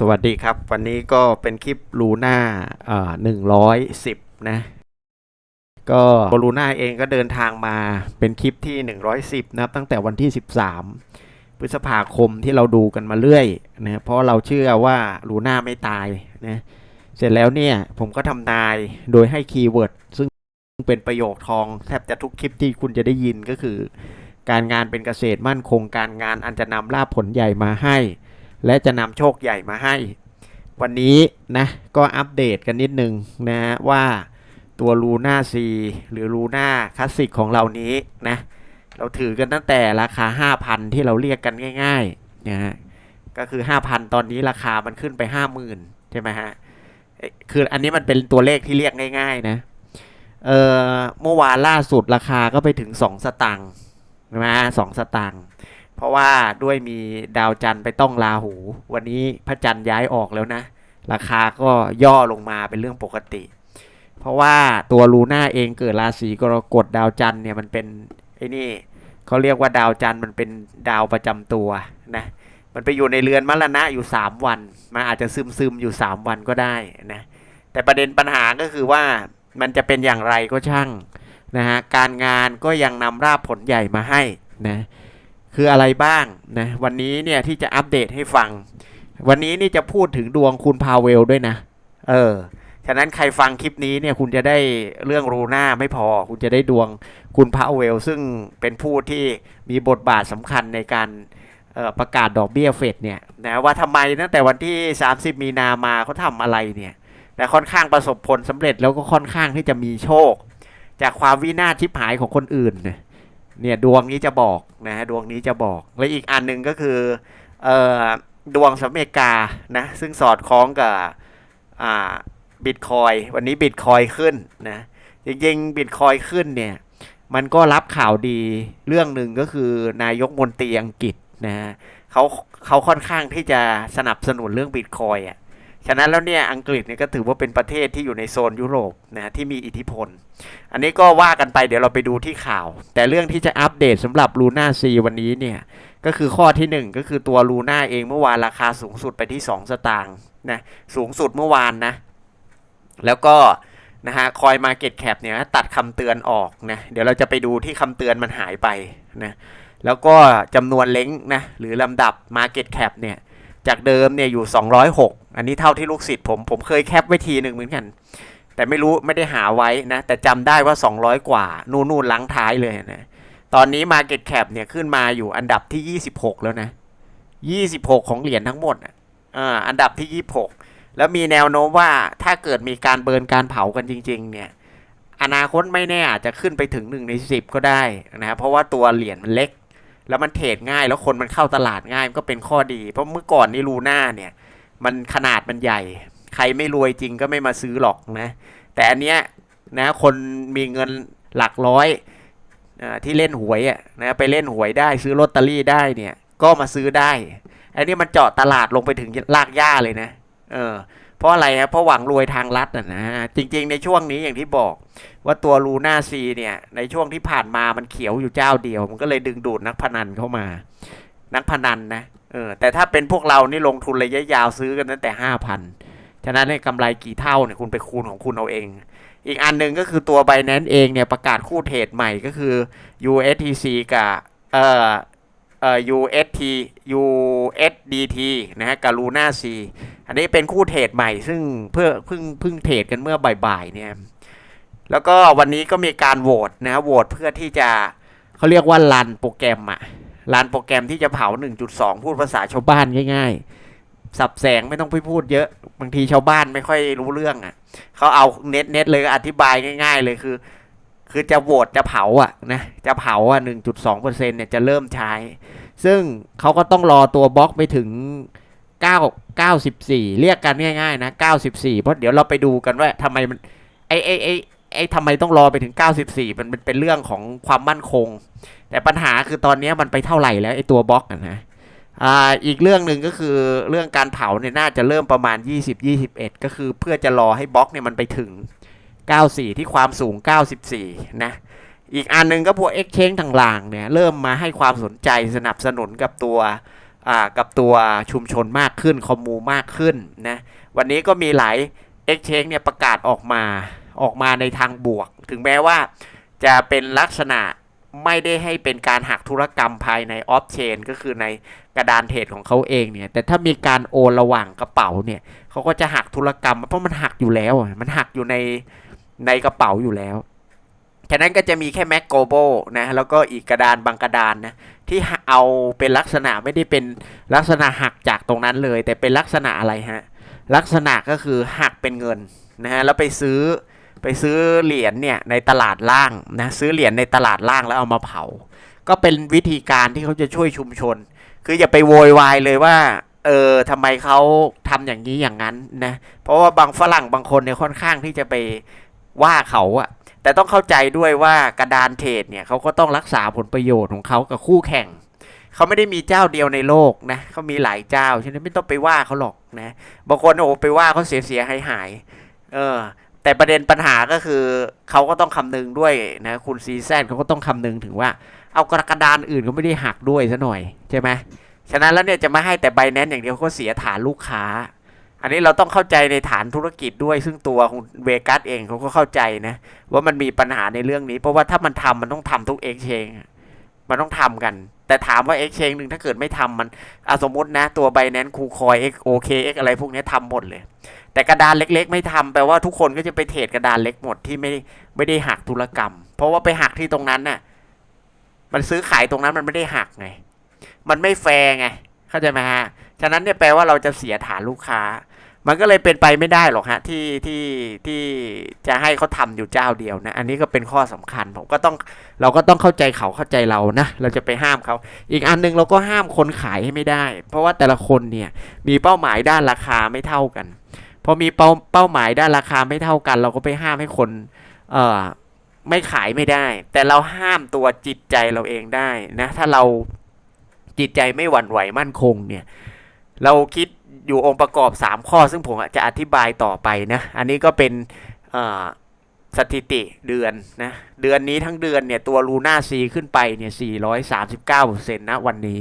สวัสดีครับ วันนี้ก็เป็นคลิปลูน่าอ่าหนึ่งร้อยสิบนะ ก็ลูน่าเองก็เดินทางมาเป็นคลิปที่หนึ่งร้อยสิบนะครับ ตั้งแต่วันที่สิบสามพฤษภาคมที่เราดูกันมาเรื่อยนะเพราะเราเชื่อว่าลูน่าไม่ตายนะเสร็จแล้วเนี่ยผมก็ทำนายโดยให้คีย์เวิร์ดซึ่งเป็นประโยคทองแทบจะทุกคลิปที่คุณจะได้ยินก็คือ การงานเป็นเกษตรมั่นคงการงานอันจะนำลาภผลใหญ่มาให้ และจะนำโชคใหญ่มาให้ วันนี้นะก็อัปเดตกันนิดนึงนะฮะว่าตัวลูน่าซีหรือลูน่าคลาสสิกของเรานี้นะเราถือกันตั้งแต่ราคา 5,000 ที่เราเรียกกันง่ายๆนะฮะก็คือ 5,000 ตอนนี้ราคามันขึ้นไป 50,000 ใช่ไหมฮะคืออันนี้มันเป็นตัวเลขที่เรียกง่ายๆนะเออเมื่อวานล่าสุดราคาก็ไปถึง 2 สตังค์ใช่ไหมสองสตังค์ เพราะว่าด้วยมีดาวจันทร์ไปต้องราหู วันนี้พระจันทร์ย้ายออกแล้วนะ ราคาก็ย่อลงมาเป็นเรื่องปกติ เพราะว่าตัวลูน่าเองเกิดราศีกรกฎดาวจันทร์เนี่ยมันเป็นไอ้นี่เขาเรียกว่าดาวจันทร์มันเป็นดาวประจำตัวนะมันไปอยู่ในเรือนมรณะอยู่ 3 วันมันอาจจะซึมซึมอยู่ 3 วันก็ได้นะแต่ประเด็นปัญหาก็คือว่ามันจะเป็นอย่างไรก็ช่างนะฮะการงานก็ยังนำราบผลใหญ่มาให้นะ คืออะไรบ้างนะวันนี้เนี่ยที่จะอัปเดตให้ฟัง วันนี้นี่จะพูดถึงดวงคุณพาเวลด้วยนะ เออฉะนั้นใครฟังคลิปนี้เนี่ยคุณจะได้เรื่องรูน่าไม่พอ คุณจะได้ดวงคุณพาเวล ซึ่งเป็นผู้ที่มีบทบาทสำคัญในการออประกาศดอกเบี้ยเฟดเนี่ยนะว่าทำไมตั้งแต่วันที่ 30 มีนามาเขาทำอะไรเนี่ยแต่ค่อนข้างประสบผลสำเร็จแล้วก็ค่อนข้างที่จะมีโชค จากความวินาศชิบหายของคนอื่นเนี่ย เนี่ยดวงนี้จะบอกนะฮะดวงนี้จะบอก และอีกอันหนึ่งก็คือเอ่อดวงสหรัฐอเมริกานะซึ่งสอดคล้องกับอ่าบิตคอยวันนี้บิตคอยขึ้นนะจริงๆบิตคอยขึ้นเนี่ยมันก็รับข่าวดีเรื่องหนึ่งก็คือนายกมนตรีอังกฤษนะฮะเขาเขาค่อนข้างที่จะสนับสนุนเรื่องบิตคอยอะ ฉะนั้นแล้วเนี่ยอังกฤษเนี่ยก็ถือว่าเป็นประเทศที่อยู่ในโซนยุโรปนะที่มีอิทธิพล อันนี้ก็ว่ากันไปเดี๋ยวเราไปดูที่ข่าว แต่เรื่องที่จะอัปเดตสำหรับลูน่าซีวันนี้เนี่ยก็คือข้อที่ 1 ก็คือตัวลูน่าเองเมื่อวานราคาสูงสุดไปที่ 2 สตางค์นะสูงสุดเมื่อวานนะแล้วก็นะฮะคอยมาเก็ตแคปเนี่ยตัดคำเตือนออกนะเดี๋ยวเราจะไปดูที่คำเตือนมันหายไปนะแล้วก็จำนวนเล้งนะหรือลำดับ Market Cap เนี่ย จากเดิมเนี่ยอยู่ 206 อันนี้เท่าที่ลูกศิษย์ผม ผมเคยแคปไว้ทีหนึ่งเหมือนกัน แต่ไม่รู้ไม่ได้หาไว้นะ แต่จำได้ว่า 200 กว่า นู่นนู่นหลังท้ายเลยนะ ตอนนี้ Market Cap เนี่ยขึ้นมาอยู่อันดับที่ 26 แล้วนะ 26 ของเหรียญทั้งหมดอะอ่าอันดับที่ 26 แล้วมีแนวโน้มว่าถ้าเกิดมีการเบิร์นการเผากันจริง ๆ เนี่ยอนาคตไม่แน่อาจจะขึ้นไปถึง1ใน10 ก็ได้นะเพราะว่าตัวเหรียญมันเล็ก แล้วมันเทรดง่ายแล้วคนมันเข้าตลาดง่ายมันก็เป็นข้อดี เพราะเมื่อก่อนนี่ลูน่าเนี่ย มันขนาดมันใหญ่ ใครไม่รวยจริงก็ไม่มาซื้อหรอกนะ แต่อันเนี้ยนะคนมีเงินหลักร้อยอาที่เล่นหวยอะนะไปเล่นหวยได้ซื้อลอตเตอรี่ได้เนี่ย ก็มาซื้อได้ อันนี้มันเจาะตลาดลงไปถึงลากหญ้าเลยนะเออเพราะอะไรครับเพราะหวังรวยทางลัดอะนะจริง ๆ ในช่วงนี้อย่างที่บอก ว่าตัวลูน่าซีเนี่ยในช่วงที่ผ่านมามันเขียวอยู่เจ้าเดียว มันก็เลยดึงดูดนักพนันเข้ามา นักพนันนะเออแต่ถ้าเป็นพวกเรานี่ลงทุนระยะยาวซื้อกันตั้งแต่ห้าพันฉะนั้นเนี่ยกำไรกี่เท่าเนี่ยคุณไปคูณของคุณเอาเอง อีกอันหนึ่งก็คือตัว Binance เองเนี่ยประกาศคู่เทรดใหม่ก็คือ USTC กับเอ่อเอ่อ UST USDT นะฮะกับ Luna C อันนี้เป็นคู่เทรดใหม่ซึ่งเพื่อเพิ่งเพิ่งเทรดกันเมื่อบ่ายๆเนี่ย แล้วก็วันนี้ก็มีการโหวตนะโหวตเพื่อที่จะเขาเรียกว่ารันโปรแกรมอะรันโปรแกรมที่จะเผา 1.2 พูดภาษาชาวบ้านง่าย ๆ สับแสงไม่ต้องไปพูดเยอะบางทีชาวบ้านไม่ค่อยรู้เรื่องอะ่ะเขาเอาเน็ตเน็ตเลยอธิบายง่าย ๆ เลยคือ คือจะโหวตจะเผาอะนะจะเผาอะ1.2%เนี่ยจะเริ่มใช้ ซึ่งเขาก็ต้องรอตัวบล็อกไปถึง9 94 เรียกกันง่ายๆนะ 94 เพราะเดี๋ยวเราไปดูกันว่าทำไมมันไอไอไอ ไอ้ทำไมต้องรอไปถึง 94มันมันเป็นเรื่องของความมั่นคง แต่ปัญหาคือตอนนี้มันไปเท่าไหร่แล้วไอ้ตัวบล็อกนะอ่าอีกเรื่องหนึ่งก็คือเรื่องการเผาเนี่ยน่าจะเริ่มประมาณ 20 21 ก็คือเพื่อจะรอให้บล็อกเนี่ยมันไปถึง 94 ที่ความสูง 94 นะอีกอันหนึงก็พวก Exchange ต่างๆเนี่ยเริ่มมาให้ความสนใจสนับสนุนกับตัวอ่ากับตัวชุมชนมากขึ้น คอมมูมากขึ้นนะวันนี้ก็มีหลาย Exchange เนี่ยประกาศออกมา ออกมาในทางบวก ถึงแม้ว่าจะเป็นลักษณะไม่ได้ให้เป็นการหักธุรกรรมภายในออฟเชนก็คือในกระดานเทรดของเขาเองเนี่ย แต่ถ้ามีการโอนระหว่างกระเป๋าเนี่ยเขาก็จะหักธุรกรรม เพราะมันหักอยู่แล้ว มันหักอยู่ในในกระเป๋าอยู่แล้วฉะนั้นก็จะมีแค่แม็กโกโบนะแล้วก็อีกกระดานบางกระดานนะที่เอาเป็นลักษณะไม่ได้เป็นลักษณะหักจากตรงนั้นเลย แต่เป็นลักษณะอะไรฮะลักษณะก็คือหักเป็นเงินนะฮะแล้วไปซื้อ ไปซื้อเหรียญเนี่ยในตลาดล่างนะซื้อเหรียญในตลาดล่างแล้วเอามาเผา ก็เป็นวิธีการที่เขาจะช่วยชุมชน คืออย่าไปโวยวายเลยว่าเออทำไมเขาทำอย่างนี้อย่างนั้นนะเพราะว่าบางฝรั่งบางคนเนี่ยค่อนข้างที่จะไปว่าเขาอะแต่ต้องเข้าใจด้วยว่ากระดานเทรดเนี่ยเขาก็ต้องรักษาผลประโยชน์ของเขากับคู่แข่งเขาไม่ได้มีเจ้าเดียวในโลกนะเขามีหลายเจ้าฉะนั้นไม่ต้องไปว่าเขาหรอกนะบางคนโอ้ไปว่าเขาเสียเสียหายหายเออ แต่ประเด็นปัญหาก็คือเขาก็ต้องคำนึงด้วยนะคุณซีแซนเขาก็ต้องคำนึงถึงว่า เอากระดานอื่นก็ไม่ได้หักด้วยซะหน่อยใช่ไหมฉะนั้นแล้วเนี่ยจะไมาให้แต่ใบแนนอย่างเดียวก็เสียฐานลูกค้า อันนี้เราต้องเข้าใจในฐานธุรกิจด้วย ซึ่งตัวของเวกัสเองเขาก็เข้าใจนะว่ามันมีปัญหาในเรื่องนี้ เพราะว่าถ้ามันทำมันต้องทำทุกเอ็กเชงมันต้องทำกัน แต่ถามว่าเอ็กเชงหนึ่งถ้าเกิดไม่ทำมันอสมมตินะตัวไบแนนคูคอยเอ็กโอเคเอ็กอะไรพวกนี้ทำหมดเลย แต่กระดานเล็ก ๆ ไม่ทำแปลว่าทุกคนก็จะไปเทรดกระดานเล็กหมดที่ไม่ไม่ได้หักธุรกรรม เพราะว่าไปหักที่ตรงนั้นน่ะ มันซื้อขายตรงนั้นมันไม่ได้หักไง มันไม่แฟร์ไง เข้าใจไหมฮะ ฉะนั้นเนี่ยแปลว่าเราจะเสียฐานลูกค้า มันก็เลยเป็นไปไม่ได้หรอกฮะที่ที่ที่จะให้เขาทำอยู่เจ้าเดียวนะ อันนี้ก็เป็นข้อสำคัญผมก็ต้องเราก็ต้องเข้าใจเขาเข้าใจเรานะ เราจะไปห้ามเขา อีกอันหนึงเราก็ห้ามคนขายให้ไม่ได้ เพราะว่าแต่ละคนเนี่ยมีเป้าหมายด้านราคาไม่เท่ากัน พอมีเป้าเป้าหมายด้านราคาไม่เท่ากัน เราก็ไปห้ามให้คน เอ่อไม่ขายไม่ได้ แต่เราห้ามตัวจิตใจเราเองได้นะ ถ้าเราจิตใจไม่หวั่นไหวมั่นคงเนี่ย เราคิดอยู่องค์ประกอบ 3 ข้อ ซึ่งผมจะอธิบายต่อไปนะ อันนี้ก็เป็นสถิติเดือนนะ เดือนนี้ทั้งเดือนเนี่ย ตัวลูน่าซีขึ้นไปเนี่ย 439%นะวันนี้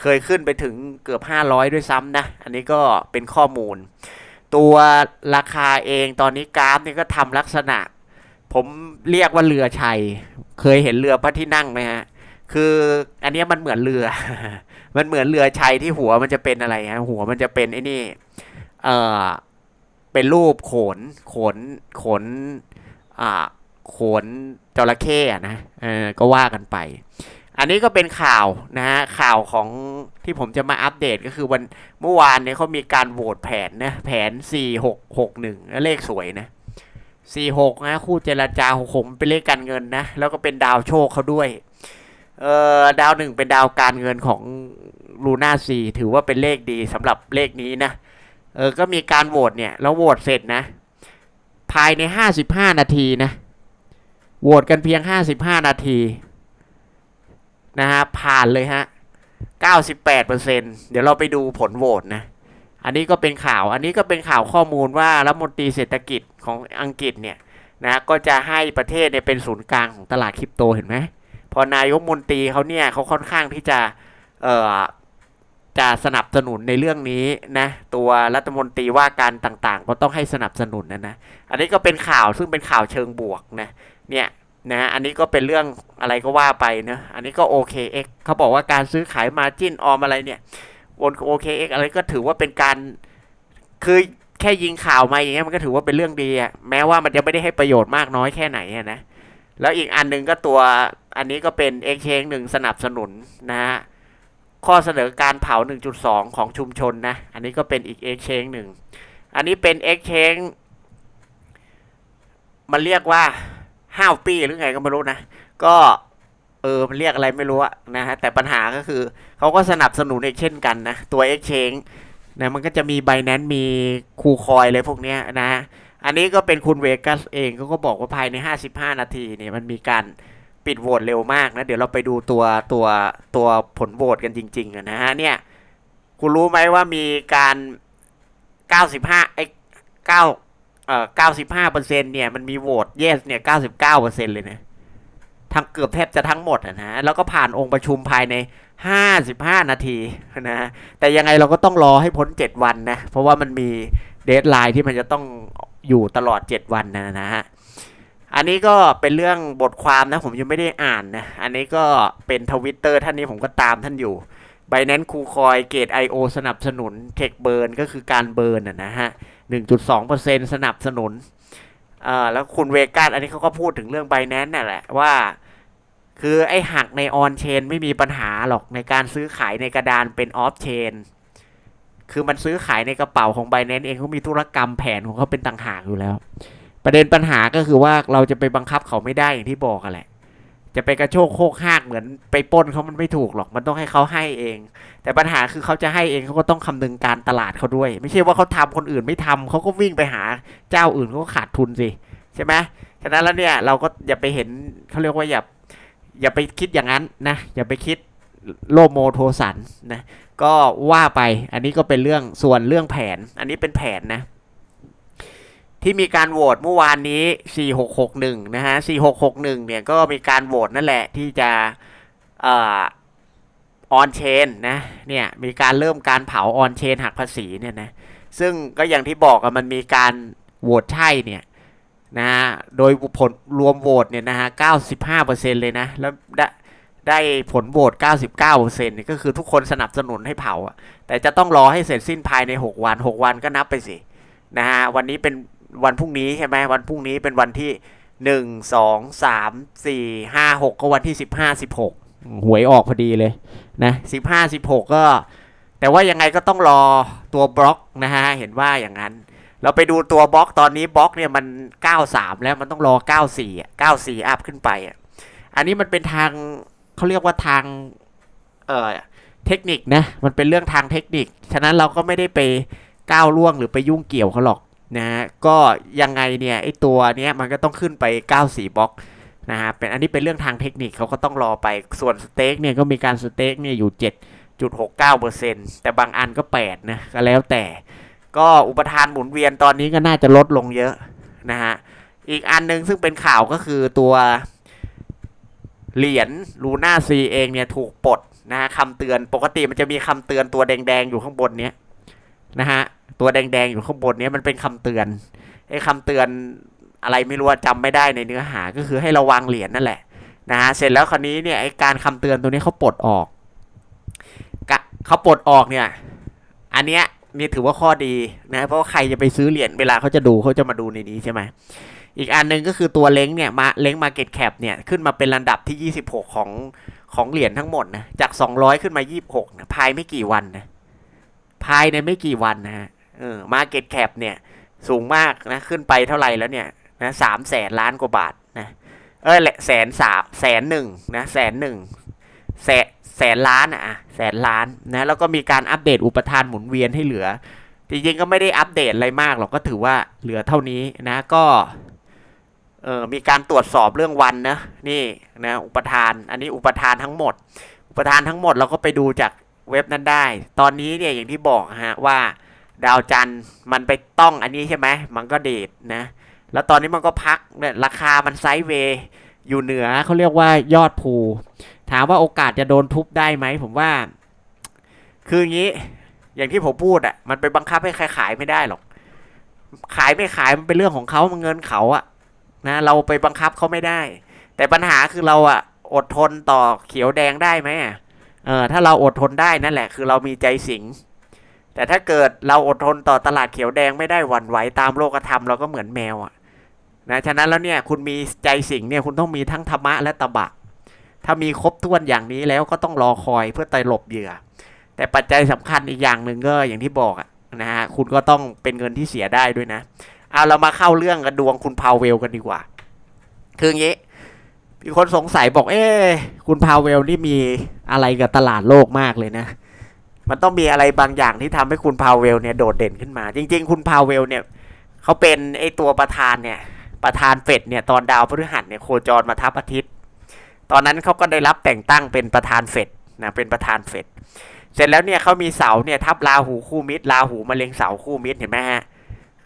เคยขึ้นไปถึงเกือบ 500 ด้วยซ้ำนะ อันนี้ก็เป็นข้อมูล ตัวราคาเองตอนนี้กราฟนี่ก็ทำลักษณะ ผมเรียกว่าเรือชัย เคยเห็นเรือพระที่นั่งไหมฮะ คืออันนี้มันเหมือนเรือ มันเหมือนเรือชัยที่หัวมันจะเป็นอะไรฮะหัวมันจะเป็นไอ้นี่ เอ่อ เป็นรูปขน ขน ขน อ่า ขนจระเข้นะ เออ ก็ว่ากันไป อันนี้ก็เป็นข่าวนะฮะข่าวของที่ผมจะมาอัปเดตก็คือวันเมื่อวานเนี่ยเขามีการโหวตแผนนะแผน 4661เลขสวยนะ46นะคู่เจรจา66มันเป็นเลขการเงินนะ แล้วก็เป็นดาวโชคเขาด้วยเออดาวหนึ่งเป็นดาวการเงินของลูน่าซีถือว่าเป็นเลขดีสำหรับเลขนี้นะเออก็มีการโหวตเนี่ย แล้วโหวตเสร็จนะ ภายใน 55 นาทีนะโหวตกันเพียง 55 นาที นะฮะผ่านเลยฮะ 98%เดี๋ยวเราไปดูผลโหวตนะ อันนี้ก็เป็นข่าว อันนี้ก็เป็นข่าวข้อมูลว่ารัฐมนตรีเศรษฐกิจของอังกฤษเนี่ยนะก็จะให้ประเทศเนี่ยเป็นศูนย์กลางของตลาดคริปโตเห็นไหมพอนายกมนตรีเขาเนี่ยเขาค่อนข้างที่จะเอ่อจะสนับสนุนในเรื่องนี้นะตัวรัฐมนตรีว่าการต่างๆ ก็ต้องให้สนับสนุนนะนะ อันนี้ก็เป็นข่าวซึ่งเป็นข่าวเชิงบวกนะเนี่ย นะอันนี้ก็เป็นเรื่องอะไรก็ว่าไปนะอันนี้ก็ OKX เขาบอกว่าการซื้อขายมาจิ้นออมอะไรเนี่ยบน OKX อะไรก็ถือว่าเป็นการคือแค่ยิงข่าวมาอย่างเงี้ยมันก็ถือว่าเป็นเรื่องดีอะแม้ว่ามันจะไม่ได้ให้ประโยชน์มากน้อยแค่ไหนนะแล้วอีกอันหนึ่งก็ตัวอันนี้ก็เป็น Exchange หนึ่งสนับสนุนนะฮะข้อเสนอการเผา 1.2 ของชุมชนนะ อันนี้ก็เป็นอีก Exchange หนึ่งอันนี้เป็น Exchange มันเรียกว่า ห้าวปี้หรือไงก็ไม่รู้นะ ก็เออมันเรียกอะไรไม่รู้อะนะฮะแต่ปัญหาก็คือเขาก็สนับสนุนอีกเช่นกันนะ ตัว Exchange นะมันก็จะมี Binance มีคูคอยอะไรพวกเนี้ยนะฮะอันนี้ก็เป็นคุณเวกัสเองเขาก็บอกว่าภายใน 55 นาทีเนี่ยมันมีการปิดโหวตเร็วมากนะ เดี๋ยวเราไปดูตัวตัวตัวผลโหวตกันจริง ๆนะฮะเนี่ยคุณรู้ไหมว่ามีการ 95ไอ้9 เอ่อ95เปอร์เซ็นต์เนี่ยมันมีโหวต yes เนี่ย99เปอร์เซ็นต์เลยนะทั้งเกือบแทบจะทั้งหมดอะนะแล้วก็ผ่านองค์ประชุมภายใน55นาทีนะแต่ยังไงเราก็ต้องรอให้พ้น7วันนะ เพราะว่ามันมีเดทไลน์ที่มันจะต้องอยู่ตลอด7วันนะนะฮะอันนี้ก็เป็นเรื่องบทความนะผมยังไม่ได้อ่านนะ อันนี้ก็เป็นทวิตเตอร์ท่านนี้ผมก็ตามท่านอยู่ b i n a n c e คูคอยเกต IO สนับสนุนเทคเบิร์นก็คือการเบิร์นนะนะฮะ 1.2%สนับสนุนเอ่าแล้วคุณเวกัสอันนี้เขาก็พูดถึงเรื่อง b i n a n c e นั่นแหละว่า คือไอ้หักในออนเชนไม่มีปัญหาหรอกในการซื้อขายในกระดานเป็นออฟเชนคือมันซื้อขายในกระเป๋าของ b i n a n c e เองเขามีธุรกรรมแผนของเขาเป็นต่างหากอยู่แล้ว ประเด็นปัญหาก็คือว่าเราจะไปบังคับเขาไม่ได้อย่างที่บอกกันแหละ จะไปกระโชกโคกหากเหมือนไปป้นเขามันไม่ถูกหรอก มันต้องให้เขาให้เอง แต่ปัญหาคือเขาจะให้เองเขาก็ต้องคำนึงการตลาดเขาด้วย ไม่ใช่ว่าเขาทำคนอื่นไม่ทำเขาก็วิ่งไปหาเจ้าอื่นเขาก็ขาดทุนสิใช่ไหมฉะนั้นแล้วเนี่ยเราก็อย่าไปเห็นเขาเรียกว่าอย่าอย่าไปคิดอย่างนั้นนะอย่าไปคิดโลโมโทสันนะก็ว่าไปอันนี้ก็เป็นเรื่องส่วนเรื่องแผน อันนี้เป็นแผนนะ ที่มีการโหวตเมื่อวานนี้ 4661 นะฮะ 4661 เนี่ยก็มีการโหวตนั่นแหละที่จะออออนเชนนะเนี่ยมีการเริ่มการเผาออนเชนหักภาษีเนี่ยนะซึ่งก็อย่างที่บอกอะมันมีการโหวตใช่เนี่ยนะฮะโดยผลรวมโหวตเนี่ยนะฮะ 95%เลยนะ แล้วได้ได้ผลโหวต 99%เนี่ยก็คือทุกคนสนับสนุนให้เผาอะแต่จะต้องรอให้เสร็จสิ้นภายใน 6 วัน 6 วันก็นับไปสินะฮะวันนี้เป็น วันพรุ่งนี้ใช่ไหมวันพรุ่งนี้เป็นวันที่หนึ่งสองสามสี่ห้าหกก็วันที่สิบห้าสิบหกหวยออกพอดีเลยนะสิบห้าสิบหกก็ แต่ว่ายังไงก็ต้องรอตัวบล็อกนะฮะเห็นว่าอย่างนั้น เราไปดูตัวบล็อกตอนนี้บล็อกเนี่ยมัน93แล้วมันต้องรอ94อะ94อัพขึ้นไปอะอันนี้มันเป็นทางเขาเรียกว่าทางเอ่อเทคนิคนะมันเป็นเรื่องทางเทคนิค ฉะนั้นเราก็ไม่ได้ไปก้าวล่วงหรือไปยุ่งเกี่ยวเขาหรอก นะฮะก็ยังไงเนี่ยไอตัวเนี้ยมันก็ต้องขึ้นไป 94บล็อกนะฮะเป็นอันนี้เป็นเรื่องทางเทคนิคเขาก็ต้องรอไปส่วนสเต็กเนี่ยก็มีการสเต็กเนี่ยอยู่ 7.69%แต่บางอันก็ 8 นะ ก็แล้วแต่ ก็อุปทานหมุนเวียนตอนนี้ก็น่าจะลดลงเยอะนะฮะอีกอันหนึงซึ่งเป็นข่าวก็คือตัวเหรียญลูน่าซีเองเนี่ยถูกปลดนะฮะคำเตือนปกติมันจะมีคำเตือนตัวแดงๆอยู่ข้างบนเนี้ยนะฮะ ตัวแดงๆอยู่ข้างบนเนี้ยมันเป็นคำเตือนไอ้คำเตือนอะไรไม่รู้อะจำไม่ได้ในเนื้อหาก็คือให้ระวังเหรียญนั่นแหละนะฮะเสร็จแล้วคราวนี้เนี่ยไอ้การคำเตือนตัวนี้เขาปลดออกกะเขาปลดออกเนี่ย อันเนี้ยนี่ถือว่าข้อดีนะเพราะว่าใครจะไปซื้อเหรียญเวลาเขาจะดูเขาจะมาดูในนี้ใช่ไหมอีกอันหนึ่งก็คือตัวเล้งเนี่ยมาเล้งมาเก็ตแคปเนี่ยขึ้นมาเป็นลำดับที่ 26 ของของเหรียญทั้งหมดนะจาก 200 ขึ้นมา 26นะภายไม่กี่วันนะภายในไม่กี่วันนะฮะ เออ market cap เนี่ยสูงมากนะขึ้นไปเท่าไหร่แล้วเนี่ยนะสามแสนล้านกว่าบาทนะเออแหละแสนสามแสนหนึ่งนะแสนหนึ่งแสนแสนล้านอะแสนล้านนะแล้วก็มีการอัปเดตอุปทานหมุนเวียนให้เหลือ จริงๆก็ไม่ได้อัปเดตอะไรมากหรอกก็ถือว่าเหลือเท่านี้นะก็เออมีการตรวจสอบเรื่องวันนะนี่นะอุปทานอันนี้อุปทานทั้งหมด อุปทานทั้งหมดเราก็ไปดูจากเว็บนั้นได้ ตอนนี้เนี่ยอย่างที่บอกฮะว่า ดาวจันทร์มันไปต้องอันนี้ใช่ไหมมันก็เดทนะ แล้วตอนนี้มันก็พักเนี่ยราคามันไซด์เวย์อยู่เหนือเขาเรียกว่ายอดภูถามว่าโอกาสจะโดนทุบได้ไหมผมว่า คืออย่างนี้ อย่างที่ผมพูดอะ่ะ มันไปบังคับให้ใครขายไม่ได้หรอก ขายไม่ขายมันเป็นเรื่องของเขามันเงินเขาอะนะเราไปบังคับเขาไม่ได้ แต่ปัญหาคือเราอะอดทนต่อเขียวแดงได้ไหมอะเออถ้าเราอดทนได้นั่นแหละ คือเรามีใจสิง แต่ถ้าเกิดเราอดทนต่อตลาดเขียวแดงไม่ได้หวั่นไหวตามโลกธรรมเราก็เหมือนแมวอะนะฉะนั้นแล้วเนี่ยคุณมีใจสิงเนี่ยคุณต้องมีทั้งธรรมะและตบะ ถ้ามีครบถ้วนอย่างนี้แล้วก็ต้องรอคอยเพื่อไต่หลบเหยื่อ แต่ปัจจัยสำคัญอีกอย่างหนึ่งก็อย่างที่บอกอะนะฮะคุณก็ต้องเป็นเงินที่เสียได้ด้วยนะเอาเรามาเข้าเรื่องกันดวงคุณพาวเวลกันดีกว่า คืออย่างนี้มีคนสงสัยบอกเอ๊คุณพาวเวลนี่มีอะไรกับตลาดโลกมากเลยนะ มันต้องมีอะไรบางอย่างที่ทำให้คุณพาวเวลเนี่ยโดดเด่นขึ้นมา จริง ๆ คุณพาวเวลเนี่ยเขาเป็นไอตัวประธานเนี่ยประธานเฟดเนี่ยตอนดาวพฤหัสเนี่ยโคจรมาทับอาทิตย์ ตอนนั้นเขาก็ได้รับแต่งตั้งเป็นประธานเฟดนะเป็นประธานเฟดเสร็จแล้วเนี่ยเขามีเสาเนี่ยทับราหูคู่มิตรราหูมาเล็งเสาคู่มิตรเห็นไหมฮะ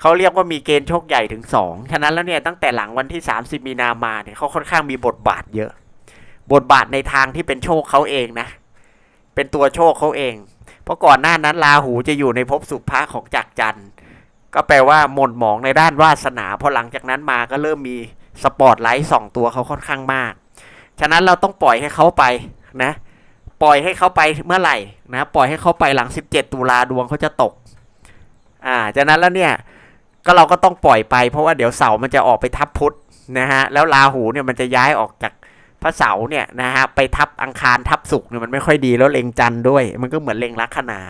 เขาเรียกว่ามีเกณฑ์โชคใหญ่ถึงสองฉะนั้นแล้วเนี่ยตั้งแต่หลังวันที่ 30 มีนามาเนี่ยเขาค่อนข้างมีบทบาทเยอะ บทบาทในทางที่เป็นโชคเขาเองนะ เป็นตัวโชคเขาเอง เพราะก่อนหน้านั้นราหูจะอยู่ในภพสุภะของจักรจันทร์ก็แปลว่าหม่นหมองในด้านวาสนาพอหลังจากนั้นมาก็เริ่มมีสปอตไลท์สองตัวเขาค่อนข้างมาก ฉะนั้นเราต้องปล่อยให้เขาไปนะ ปล่อยให้เขาไปเมื่อไหร่นะ ปล่อยให้เขาไปหลัง 17 ตุลาดวงเขาจะตก อ่าจากนั้นแล้วเนี่ยก็เราก็ต้องปล่อยไปเพราะว่าเดี๋ยวเสาร์มันจะออกไปทับพุธนะฮะแล้วราหูเนี่ยมันจะย้ายออกจาก พระเสาร์เนี่ยนะฮะไปทับอังคารทับศุกร์เนี่ยมันไม่ค่อยดีแล้วเล็งจันทร์ด้วย มันก็เหมือนเล็งลัคนา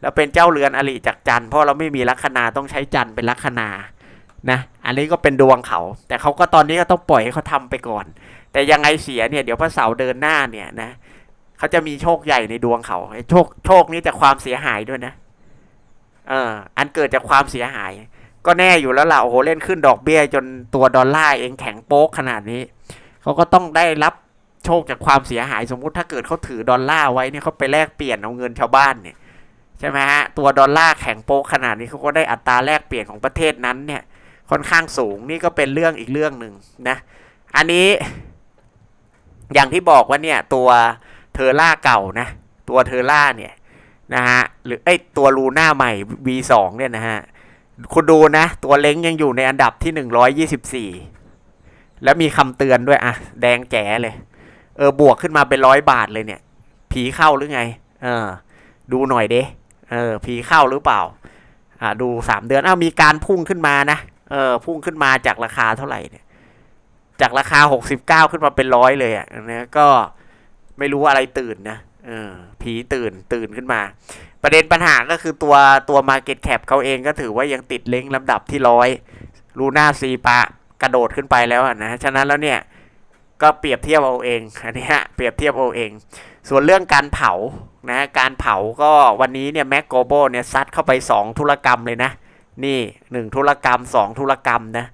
แล้วเป็นเจ้าเรือนอริจากจันทร์เพราะเราไม่มีลัคนาต้องใช้จันทร์เป็นลัคนานะอันนี้ก็เป็นดวงเขา แต่เขาก็ตอนนี้ก็ต้องปล่อยให้เขาทำไปก่อน แต่ยังไงเสียเนี่ยเดี๋ยวพระเสาร์เดินหน้าเนี่ยนะเขาจะมีโชคใหญ่ในดวงเขาโชคโชคนี้จากความเสียหายด้วยนะเอออันเกิดจากความเสียหาย ก็แน่อยู่แล้วล่ะโอ้โหเล่นขึ้นดอกเบี้ยจนตัวดอลลาร์เองแข็งโป๊กขนาดนี้ เขาก็ต้องได้รับโชคจากความเสียหายสมมุติถ้าเกิดเขาถือดอลลาร์ไว้เนี่ยเขาไปแลกเปลี่ยนเอาเงินชาวบ้านเนี่ยใช่ไหมฮะตัวดอลลาร์แข็งโป๊กขนาดนี้เขาก็ได้อัตราแลกเปลี่ยนของประเทศนั้นเนี่ยค่อนข้างสูงนี่ก็เป็นเรื่องอีกเรื่องหนึ่งนะอันนี้อย่างที่บอกว่าเนี่ยตัวเทอร่าเก่านะตัวเทอร่าเนี่ยนะฮะหรือไอตัวลูน่าใหม่ V2 เนี่ยนะฮะคุณดูนะ ตัวเล้งยังอยู่ในอันดับที่ 124 แล้วมีคำเตือนด้วยอะแดงแจ๋เลย เออบวกขึ้นมาเป็นร้อยบาทเลยเนี่ย ผีเข้าหรือไง เออ ดูหน่อยเด้เออ ผีเข้าหรือเปล่า อ่าดูสามเดือนอ้าวมีการพุ่งขึ้นมานะเออ พุ่งขึ้นมาจากราคาเท่าไหร่เนี่ย จากราคาหกสิบเก้าขึ้นมาเป็นร้อยเลยอะนะก็ไม่รู้อะไรตื่นนะเออ ผีตื่นตื่นขึ้นมา ประเด็นปัญหาก็คือตัวตัว Market Cap เขาเองก็ถือว่ายังติดเล้งลำดับที่ร้อยลูน่าซีปะ กระโดดขึ้นไปแล้วนะฉะนั้นแล้วเนี่ยก็เปรียบเทียบเอาเองอันนี้ฮะเปรียบเทียบเอาเอง ส่วนเรื่องการเผานะการเผาก็วันนี้เนี่ยแม็กโกโบเนี่ยซัดเข้าไป 2 ธุรกรรมเลยนะ นี่หนึ่งธุรกรรม 2 ธุรกรรมนะ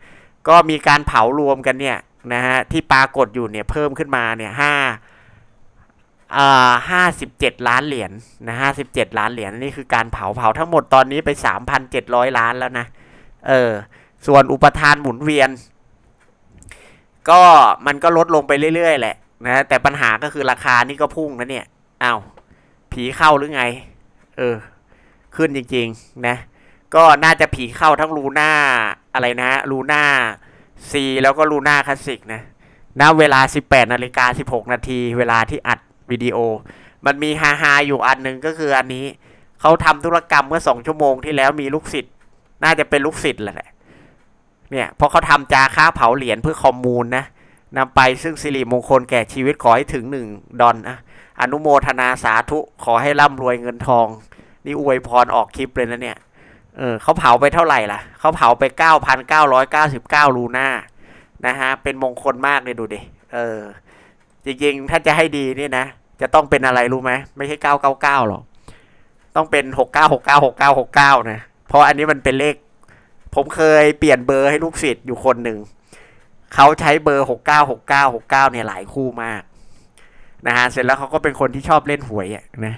ก็มีการเผารวมกันเนี่ยนะฮะที่ปรากฏอยู่เนี่ยเพิ่มขึ้นมาเนี่ยห้าอ่าห้าสิบเจ็ดล้านเหรียญนะห้าสิบเจ็ดล้านเหรียญนี่คือการเผาเผาทั้งหมดตอนนี้ไปสามพันเจ็ดร้อยล้านแล้วนะเออส่วนอุปทานหมุนเวียน ก็มันก็ลดลงไปเรื่อยๆแหละนะแต่ปัญหาก็คือราคานี่ก็พุ่งนะเนี่ยอ้าวผีเข้าหรือไง เออ ขึ้นจริงๆนะ ก็น่าจะผีเข้าทั้งลูน่าอะไรนะลูน่าซีแล้วก็ลูน่าคลาสสิกนะณเวลา 18นาฬิกา16 นาทีเวลาที่อัดวิดีโอ มันมีฮาฮาๆอยู่อันหนึ่งก็คืออันนี้ เขาทำธุรกรรมเมื่อ 2 ชั่วโมงที่แล้วมีลูกศิษย์น่าจะเป็นลูกศิษย์แหละ เนี่ยเพราะเขาทำจาค่าเผาเหรียญเพื่อคอมมูลนะนำไปซึ่งสิริมงคลแก่ชีวิตขอให้ถึงหนึ่งดอนนะอนุโมทนาสาธุขอให้ร่ำรวยเงินทอง นี่อวยพรออกคลิปเลยนะเนี่ยเออเขาเผาไปเท่าไหร่ล่ะ เขาเผาไป 9,999 ลูน่านะฮะ เป็นมงคลมากเลยดูดิ เออ จริงๆ ถ้าจะให้ดีนี่นะ จะต้องเป็นอะไรรู้ไหม ไม่ใช่ 999 หรอก ต้องเป็น 69696969 นะ เพราะอันนี้มันเป็นเลข ผมเคยเปลี่ยนเบอร์ให้ลูกศิษย์อยู่คนหนึ่ง เขาใช้เบอร์696969เนี่ยหลายคู่มากนะฮะเสร็จแล้วเขาก็เป็นคนที่ชอบเล่นหวยอะนะ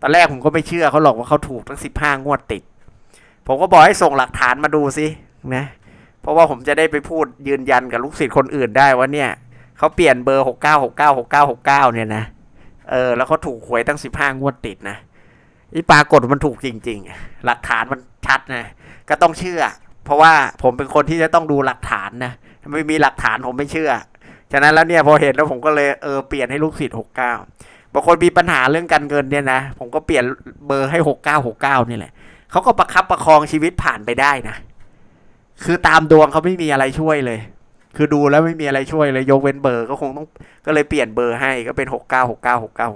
ตอนแรกผมก็ไม่เชื่อเขาหรอกว่าเขาถูกทั้ง15งวดติด ผมก็บอกให้ส่งหลักฐานมาดูสินะเพราะว่าผมจะได้ไปพูดยืนยันกับลูกศิษย์คนอื่นได้ว่าเนี่ยเขาเปลี่ยนเบอร์69696969เนี่ยนะเออแล้วเขาถูกหวยตั้ง15งวดติดนะนี่ปรากฏมันถูกจริง ๆ หลักฐานมันชัดนะก็ต้องเชื่อ เพราะว่าผมเป็นคนที่จะต้องดูหลักฐานนะไม่มีหลักฐานผมไม่เชื่อ ฉะนั้นแล้วเนี่ยพอเห็นแล้วผมก็เลยเออเปลี่ยนให้ลูกศิษย์69บางคนมีปัญหาเรื่องการเงินเนี่ยนะ ผมก็เปลี่ยนเบอร์ให้6969นี่แหละเขาก็ประคับประคองชีวิตผ่านไปได้นะ คือตามดวงเขาไม่มีอะไรช่วยเลย คือดูแล้วไม่มีอะไรช่วยเลยยกเว้นเบอร์ก็คงต้องก็เลยเปลี่ยนเบอร์ให้ก็เป็น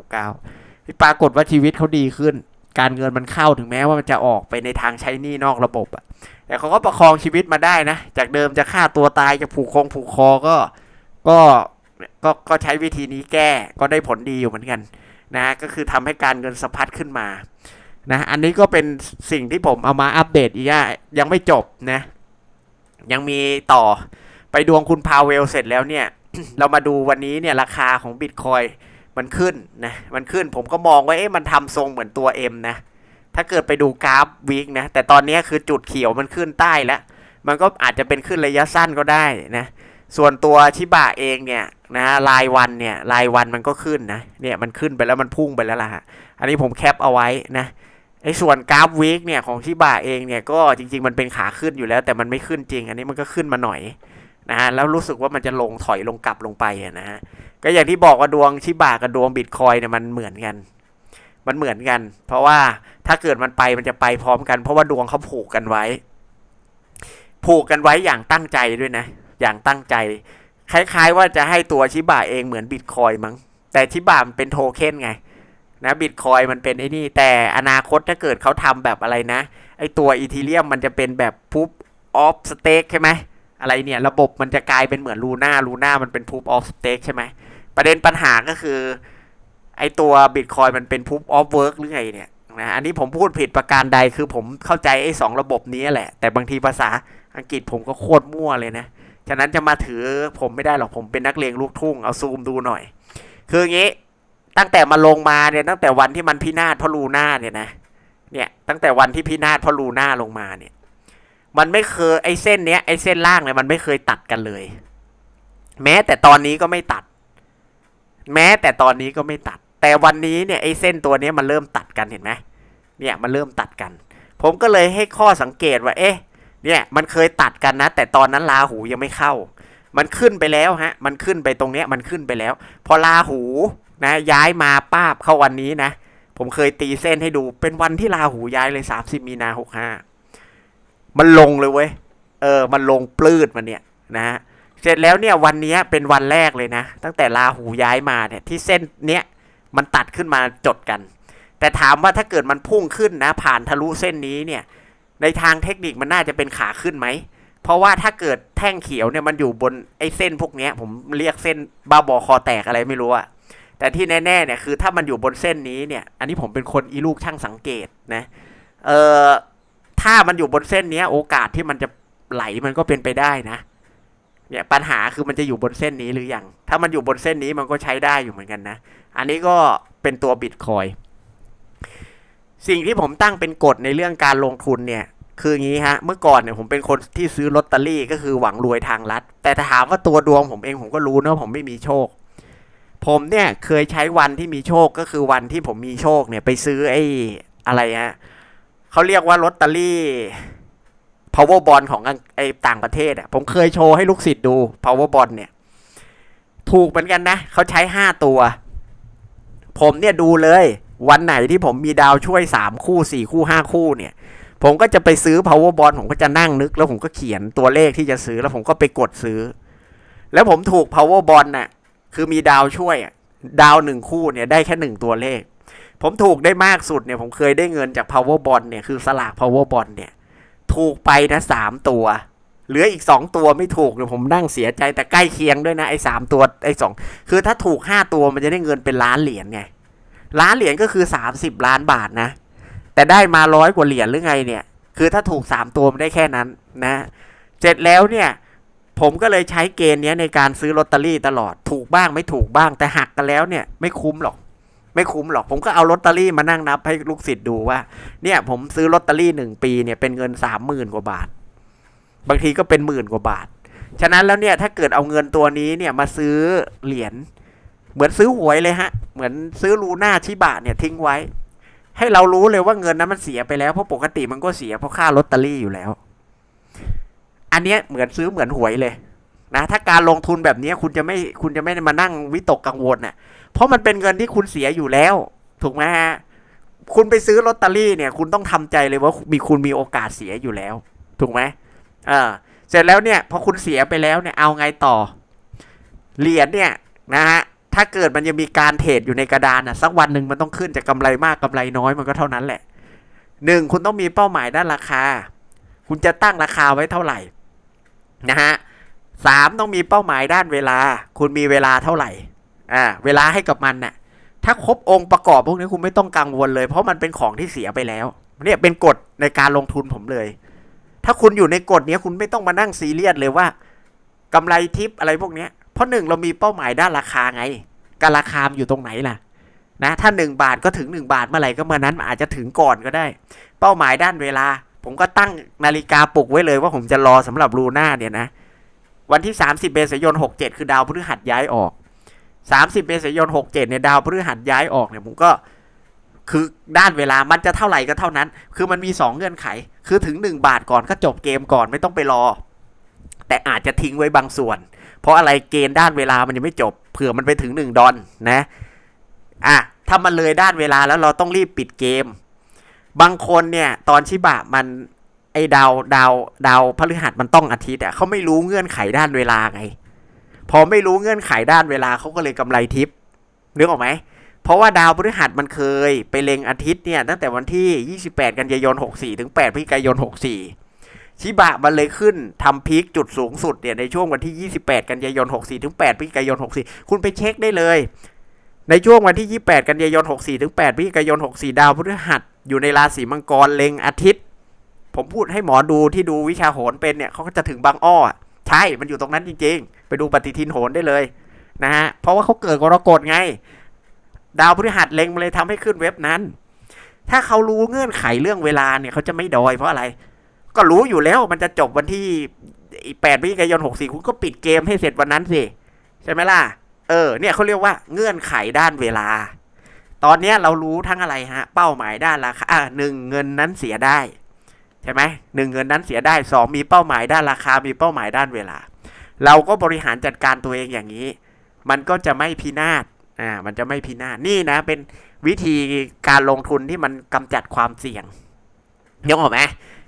69696969ที่ปรากฏว่าชีวิตเขาดีขึ้น การเงินมันเข้าถึงแม้ว่ามันจะออกไปในทางใช้หนี้นอกระบบอะแต่เขาก็ประคองชีวิตมาได้นะ จากเดิมจะฆ่าตัวตายจะผูกคงผูกคอก็ก็ก็ก็ใช้วิธีนี้แก้ก็ได้ผลดีอยู่เหมือนกันนะก็คือทำให้การเงินสะพัดขึ้นมานะอันนี้ก็เป็นสิ่งที่ผมเอามาอัปเดตอีกยังไม่จบนะ ยังมีต่อไปดวงคุณพาวเวลเสร็จแล้วเนี่ย เรามาดูวันนี้เนี่ยราคาของบิตคอย มันขึ้นนะมันขึ้นผมก็มองว่าเอ๊ะมันทำทรงเหมือนตัว M นะถ้าเกิดไปดูกราฟวีคนะแต่ตอนนี้คือจุดเขียวมันขึ้นใต้แล้ว มันก็อาจจะเป็นขึ้นระยะสั้นก็ได้นะส่วนตัวชิบะเองเนี่ยนะรายวันเนี่ยรายวันมันก็ขึ้นนะเนี่ยมันขึ้นไปแล้วมันพุ่งไปแล้วล่ะฮะอันนี้ผมแคปเอาไว้นะไอ้ส่วนกราฟวีคเนี่ยของชิบะเองเนี่ยก็จริง ๆ มันเป็นขาขึ้นอยู่แล้ว แต่มันไม่ขึ้นจริง อันนี้มันก็ขึ้นมาหน่อย นะฮะแล้วรู้สึกว่ามันจะลงถอยลงกลับลงไปอะนะฮะก็อย่างที่บอกว่าดวงชิบะกับดวงบิตคอยเนี่ยมันเหมือนกัน มันเหมือนกัน เพราะว่าถ้าเกิดมันไปมันจะไปพร้อมกัน เพราะว่าดวงเขาผูกกันไว้ ผูกกันไว้อย่างตั้งใจด้วยนะ อย่างตั้งใจ คล้ายๆ ว่าจะให้ตัวชิบะเองเหมือนบิตคอยมั้ง แต่ชิบะมันเป็นโทเค็นไงนะบิตคอยมันเป็นไอ้นี่ แต่อนาคตถ้าเกิดเขาทำแบบอะไรนะ ไอตัวอีทีเรียมมันจะเป็นแบบพูบออฟสเต็กใช่ไหม อะไรเนี่ยระบบมันจะกลายเป็นเหมือนลูน่าลูน่ามันเป็นพูบออฟสเต็กใช่ไหมประเด็นปัญหาก็คือ ไอตัวบิตคอยมันเป็นพูบออฟเวิร์กหรือไงเนี่ยนะอันนี้ผมพูดผิดประการใดคือผมเข้าใจไอ้สองระบบนี้แหละ แต่บางทีภาษาอังกฤษผมก็โคตรมั่วเลยนะ ฉะนั้นจะมาถือผมไม่ได้หรอกผมเป็นนักเลงลูกทุ่งเอาซูมดูหน่อย คืออย่างนี้ตั้งแต่มาลงมาเนี่ยตั้งแต่วันที่มันพินาศเพราะลูน่าเนี่ยนะเนี่ยตั้งแต่วันที่พินาศเพราะลูน่าลงมาเนี่ย มันไม่เคยไอ้เส้นเนี้ยไอ้เส้นล่างเนี่ยมันไม่เคยตัดกันเลย แม้แต่ตอนนี้ก็ไม่ตัด แม้แต่ตอนนี้ก็ไม่ตัด แต่วันนี้เนี่ยไอ้เส้นตัวนี้มันเริ่มตัดกันเห็นไหมเนี่ยมันเริ่มตัดกัน ผมก็เลยให้ข้อสังเกตว่า เอ๊ะ เนี่ยมันเคยตัดกันนะ แต่ตอนนั้นลาหูยังไม่เข้า มันขึ้นไปแล้วฮะ มันขึ้นไปตรงเนี้ยมันขึ้นไปแล้ว พอลาหูนะย้ายมาป้าบเข้าวันนี้นะ ผมเคยตีเส้นให้ดู เป็นวันที่ลาหูย้ายเลย 30 มีนาหกห้า มันลงเลยเว้ย เออ มันลงปลื้ดมันเนี่ยนะฮะ เสร็จแล้วเนี่ยวันนี้เป็นวันแรกเลยนะ ตั้งแต่ลาหูย้ายมาเนี่ยที่เส้นเนี้ยมันตัดขึ้นมาจดกัน แต่ถามว่าถ้าเกิดมันพุ่งขึ้นนะ ผ่านทะลุเส้นนี้เนี่ย ในทางเทคนิคมันน่าจะเป็นขาขึ้นไหม เพราะว่าถ้าเกิดแท่งเขียวเนี่ยมันอยู่บนไอ้เส้นพวกเนี้ยผมเรียกเส้นบ้าบอคอแตกอะไรไม่รู้อะแต่ที่แน่ๆเนี่ยคือถ้ามันอยู่บนเส้นนี้เนี่ย อันนี้ผมเป็นคนอีลูกช่างสังเกตนะ เออ ถ้ามันอยู่บนเส้นเนี้ยโอกาสที่มันจะไหลมันก็เป็นไปได้นะเนี่ยปัญหาคือมันจะอยู่บนเส้นนี้หรือยัง ถ้ามันอยู่บนเส้นนี้มันก็ใช้ได้อยู่เหมือนกันนะ อันนี้ก็เป็นตัวบิตคอยสิ่งที่ผมตั้งเป็นกฎในเรื่องการลงทุนเนี่ย คืออย่างนี้ฮะ เมื่อก่อนเนี่ยผมเป็นคนที่ซื้อลอตเตอรี่ก็คือหวังรวยทางลัด แต่ถ้าถามว่าตัวดวงผมเองผมก็รู้นะผมไม่มีโชค ผมเนี่ยเคยใช้วันที่มีโชคก็คือวันที่ผมมีโชคเนี่ยไปซื้อไอ้อะไรฮะ เขาเรียกว่าลอตเตอรี่ power bond ของไอต่างประเทศอะ ผมเคยโชว์ให้ลูกศิษย์ดู power bond เนี่ย ถูกเหมือนกันนะ เขาใช้ห้าตัว ผมเนี่ยดูเลย วันไหนที่ผมมีดาวช่วยสามคู่สี่คู่ห้าคู่เนี่ย ผมก็จะไปซื้อ power bond ผมก็จะนั่งนึก แล้วผมก็เขียนตัวเลขที่จะซื้อแล้วผมก็ไปกดซื้อ แล้วผมถูก power bond น่ะ คือมีดาวช่วยดาวหนึ่งคู่เนี่ยได้แค่หนึ่งตัวเลข ผมถูกได้มากสุดเนี่ยผมเคยได้เงินจาก power bond เนี่ยคือสลาก power bond เนี่ย ถูกไปนะสามตัว เหลืออีกสองตัวไม่ถูกเนี่ยผมนั่งเสียใจแต่ใกล้เคียงด้วยนะไอ้สามตัวไอ้สองคือถ้าถูกห้าตัวมันจะได้เงินเป็นล้านเหรียญไงล้านเหรียญก็คือสามสิบล้านบาทนะ แต่ได้มาร้อยกว่าเหรียญหรือไงเนี่ย คือถ้าถูกสามตัวมันได้แค่นั้นนะเสร็จแล้วเนี่ยผมก็เลยใช้เกณฑ์นี้ในการซื้อลอตเตอรี่ตลอดถูกบ้างไม่ถูกบ้างแต่หักกันแล้วเนี่ยไม่คุ้มหรอก ไม่คุ้มหรอก ผมก็เอาลอตเตอรี่มานั่งนับให้ลูกศิษย์ดูว่า เนี่ย ผมซื้อลอตเตอรี่หนึ่งปีเนี่ยเป็นเงินสามหมื่นกว่าบาท บางทีก็เป็นหมื่นกว่าบาท ฉะนั้นแล้วเนี่ยถ้าเกิดเอาเงินตัวนี้เนี่ยมาซื้อเหรียญเหมือนซื้อหวยเลยฮะ เหมือนซื้อลูน่าชิบะเนี่ยทิ้งไว้ ให้เรารู้เลยว่าเงินนั้นมันเสียไปแล้วเพราะปกติมันก็เสียเพราะค่าลอตเตอรี่อยู่แล้ว อันเนี้ยเหมือนซื้อเหมือนหวยเลยนะถ้าการลงทุนแบบนี้คุณจะไม่คุณจะไม่มานั่งวิตกกังวลน่ะ เพราะมันเป็นเงินที่คุณเสียอยู่แล้ว ถูกไหมฮะคุณไปซื้อลอตเตอรี่เนี่ย คุณต้องทำใจเลยว่ามีคุณมีโอกาสเสียอยู่แล้ว ถูกไหมเออเสร็จแล้วเนี่ยพอคุณเสียไปแล้วเนี่ยเอาไงต่อ เหรียญเนี่ยนะฮะถ้าเกิดมันยังมีการเทรดอยู่ในกระดานอะสักวันหนึ่งมันต้องขึ้นจากกำไรมากกำไรน้อยมันก็เท่านั้นแหละหนึ่งคุณต้องมีเป้าหมายด้านราคา คุณจะตั้งราคาไว้เท่าไหร่นะฮะสามต้องมีเป้าหมายด้านเวลา คุณมีเวลาเท่าไหร่ อ่าเวลาให้กับมันน่ะ ถ้าครบองค์ประกอบพวกนี้คุณไม่ต้องกังวลเลย เพราะมันเป็นของที่เสียไปแล้วเนี่ยเป็นกฎในการลงทุนผมเลย ถ้าคุณอยู่ในกฎเนี้ยคุณไม่ต้องมานั่งซีเรียสเลยว่ากำไรทิปอะไรพวกเนี้ยเพราะหนึ่งเรามีเป้าหมายด้านราคาไงการราคามอยู่ตรงไหนล่ะนะถ้าหนึ่งบาทก็ถึงหนึ่งบาทเมื่อไหร่ก็เมื่อนั้นอาจจะถึงก่อนก็ได้ เป้าหมายด้านเวลา ผมก็ตั้งนาฬิกาปลุกไว้เลยว่าผมจะรอสำหรับลูน่าเนี่ยนะ วันที่ 30เมษายน67 คือดาวพฤหัสย้ายออก 30เมษายน67เนี่ยดาวพฤหัสย้ายออกเนี่ยผมก็คือด้านเวลามันจะเท่าไหร่ก็เท่านั้น คือมันมี 2 เงื่อนไข คือถึง 1 บาทก่อนก็จบเกมก่อนไม่ต้องไปรอ แต่อาจจะทิ้งไว้บางส่วน เพราะอะไรเกณฑ์ด้านเวลามันยังไม่จบ เผื่อมันไปถึง 1 ดอลนะ อะ ถ้ามันเลยด้านเวลาแล้วเราต้องรีบปิดเกม บางคนเนี่ยตอนชิบะมันไอดาวดาวดาวพฤหัสมันต้องอาทิตย์อะเขาไม่รู้เงื่อนไขด้านเวลาไง พอไม่รู้เงื่อนไขด้านเวลาเขาก็เลยกำไรทิปนึกออกไหม เพราะว่าดาวพฤหัสมันเคยไปเล็งอาทิตย์เนี่ยตั้งแต่วันที่ 28 กันยายน 64 ถึง 8พฤศจิกายน 64 ชิบะมันเลยขึ้นทำพีคจุดสูงสุดเนี่ยในช่วงวันที่ 28 กันยายน 64 ถึง 8พฤศจิกายน 64 คุณไปเช็คได้เลย ในช่วงวันที่ 28 กันยายน 64 ถึง 8พฤศจิกายน 64 ดาวพฤหัสอยู่ในราศีมังกรเล็งอาทิตย์ ผมพูดให้หมอดูที่ดูวิชาโหรเป็นเนี่ยเขาก็จะถึงบางอ้อ ใช่ มันอยู่ตรงนั้นจริง ๆ ไปดูปฏิทินโหรได้เลยนะฮะเพราะว่าเขาเกิดกรกฎไง ดาวพฤหัสเล็งมาเลยทำให้ขึ้นเว็บนั้น ถ้าเขารู้เงื่อนไขเรื่องเวลาเนี่ยเขาจะไม่ดอยเพราะอะไร ก็รู้อยู่แล้วมันจะจบวันที่8พฤศจิกายน64คุณก็ปิดเกมให้เสร็จวันนั้นสิใช่ไหมล่ะ เออ เนี่ยเขาเรียกว่าเงื่อนไขด้านเวลา ตอนนี้เรารู้ทั้งอะไรฮะ เป้าหมายด้านราคาหนึ่งเงินนั้นเสียได้ ใช่ไหมหนึ่งเงินนั้นเสียได้สองมีเป้าหมายด้านราคา มีเป้าหมายด้านเวลา เราก็บริหารจัดการตัวเองอย่างนี้ มันก็จะไม่พินาศอ่ามันจะไม่พินาศนี่นะ เป็นวิธีการลงทุนที่มันกำจัดความเสี่ยงยกออกไหม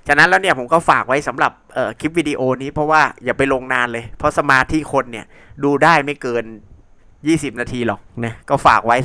ฉะนั้นแล้วเนี่ยผมก็ฝากไว้สำหรับคลิปวิดีโอนี้เพราะว่าอย่าไปลงนานเลย เพราะสมาธิคนเนี่ยดูได้ไม่เกิน 20 นาทีหรอกนะก็ฝากไว้